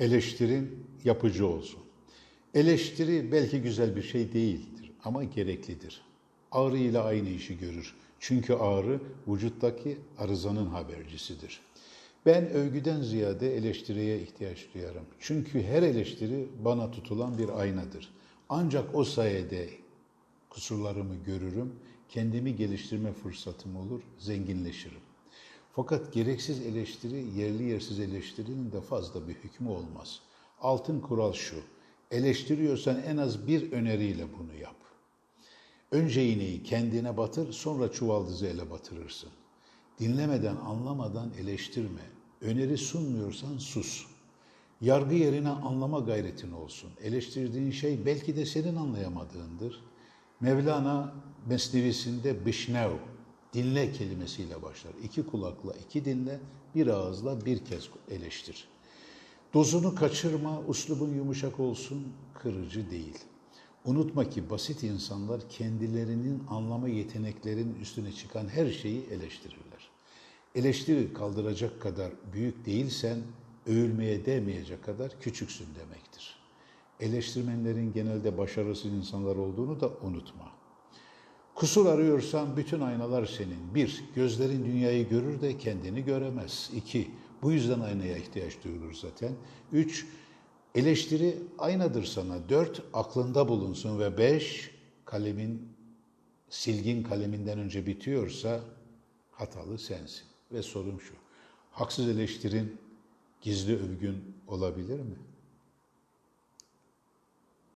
Eleştirin yapıcı olsun. Eleştiri belki güzel bir şey değildir ama gereklidir. Ağrı ile aynı işi görür. Çünkü ağrı vücuttaki arızanın habercisidir. Ben övgüden ziyade eleştiriye ihtiyaç duyarım. Çünkü her eleştiri bana tutulan bir aynadır. Ancak o sayede kusurlarımı görürüm, kendimi geliştirme fırsatım olur, zenginleşirim. Fakat gereksiz eleştiri, yerli yersiz eleştirinin de fazla bir hükmü olmaz. Altın kural şu, eleştiriyorsan en az bir öneriyle bunu yap. Önce iğneyi kendine batır, sonra çuvaldızı ele batırırsın. Dinlemeden, anlamadan eleştirme. Öneri sunmuyorsan sus. Yargı yerine anlama gayretin olsun. Eleştirdiğin şey belki de senin anlayamadığındır. Mevlana Mesnevisinde bişnev, dinle kelimesiyle başlar. İki kulakla iki dinle, bir ağızla bir kez eleştir. Dozunu kaçırma, uslubun yumuşak olsun, kırıcı değil. Unutma ki basit insanlar kendilerinin anlama yeteneklerinin üstüne çıkan her şeyi eleştirirler. Eleştiri kaldıracak kadar büyük değilsen, övülmeye değmeyecek kadar küçüksün demektir. Eleştirmenlerin genelde başarısız insanlar olduğunu da unutma. Kusur arıyorsan bütün aynalar senin. Bir, gözlerin dünyayı görür de kendini göremez. İki, bu yüzden aynaya ihtiyaç duyulur zaten. Üç, eleştiri aynadır sana. Dört, aklında bulunsun. Ve beş, kalemin, silgin kaleminden önce bitiyorsa hatalı sensin. Ve sorum şu, haksız eleştirin gizli övgün olabilir mi?